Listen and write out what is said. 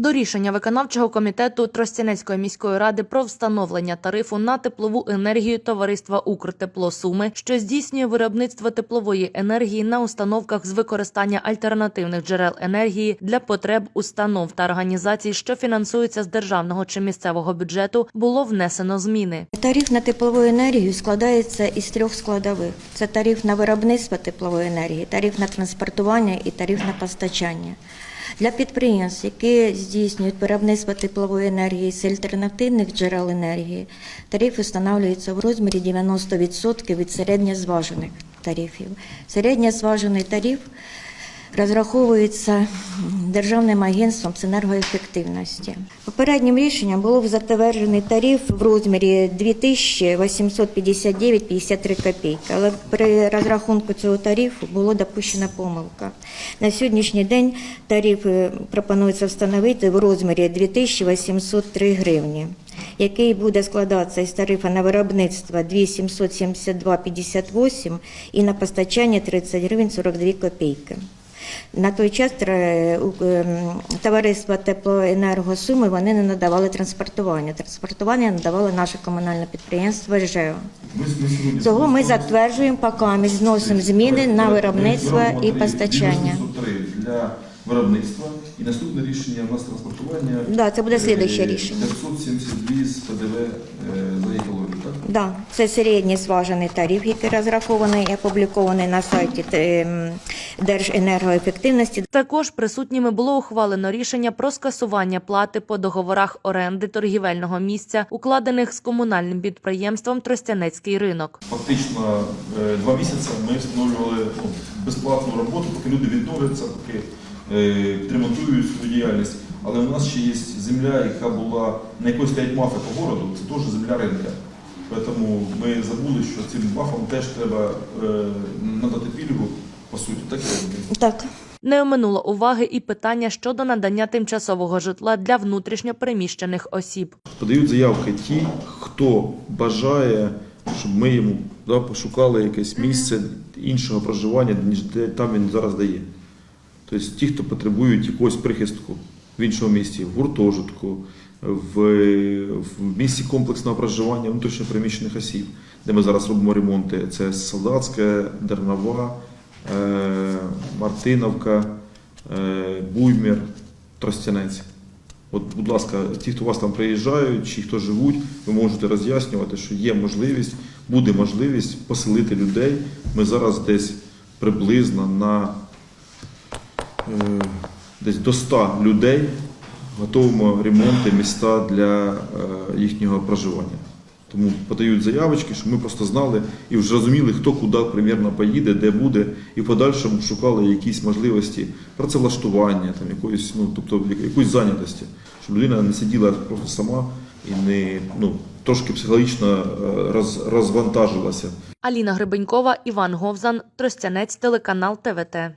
До рішення виконавчого комітету Тростянецької міської ради про встановлення тарифу на теплову енергію товариства Укртепло Суми, що здійснює виробництво теплової енергії на установках з використання альтернативних джерел енергії для потреб установ та організацій, що фінансуються з державного чи місцевого бюджету, було внесено зміни. Тариф на теплову енергію складається із трьох складових: це тариф на виробництво теплової енергії, тариф на транспортування і тариф на постачання. Для підприємств, які здійснюють виробництво теплової енергії з альтернативних джерел енергії, тариф встановлюється в розмірі 90% від середньозважених тарифів. Середньозважений тариф розраховується Державним агентством з енергоефективності. Попереднім рішенням було затверджений тариф в розмірі 2859,53 копійки, але при розрахунку цього тарифу було допущена помилка. На сьогоднішній день тариф е, пропонується встановити в розмірі 2803 гривні, який буде складатися із тарифу на виробництво 2772,58 і на постачання 30 гривень 42 копійки. На той час ем, товариство теплоенергосуми вони не надавали транспортування. Транспортування надавало наше комунальне підприємство ЖЕО. Ми, ми затверджуємо, поки ми зносимо зміни на виробництво і постачання. для виробництва і наступне рішення у нас транспортування. Да, це буде е, рішення. 572 з ПДВ е, за екологію, так? Да, це середній зважений тариф, який розрахований і опублікований на сайті ем, Держенергоефективності. Також присутніми було ухвалено рішення про скасування плати по договорах оренди торгівельного місця, укладених з комунальним підприємством Тростянецький ринок. Фактично е, два місяці ми встановлювали ну, безплатну роботу, поки люди відновляться, поки е, відремонтують свою діяльність. Але у нас ще є земля, яка була на якої стоять мафи по городу, це теж земля ринка. Тому ми забули, що цим мафам теж треба так. Так. Не оминуло уваги і питання щодо надання тимчасового житла для внутрішньо переміщених осіб. Подають заявки ті, хто бажає, щоб ми йому да, пошукали якесь місце іншого проживання, ніж де там він зараз дає. Тобто ті, хто потребують якогось прихистку в іншому місті, в гуртожитку, в, в місці комплексного проживання внутрішньопереміщених осіб, де ми зараз робимо ремонти. Це Солдатська, Дернова, е, Мартиновка, е, Буймір, Тростянець. От, будь ласка, ті, хто у вас там приїжджають, чи хто живуть, ви можете роз'яснювати, що є можливість, буде можливість поселити людей. Ми зараз десь приблизно на е, десь до 100 людей готуємо ремонти міста для е, їхнього проживання. Тому подають заявочки, щоб ми просто знали і вже розуміли, хто куди примірно поїде, де буде, і в подальшому шукали якісь можливості працевлаштування, там якоїсь, ну тобто якоїсь зайнятості, щоб людина не сиділа просто сама і не ну трошки психологічно е, роз, розвантажилася. Аліна Гребенькова, Іван Говзан, Тростянець, телеканал ТВТ.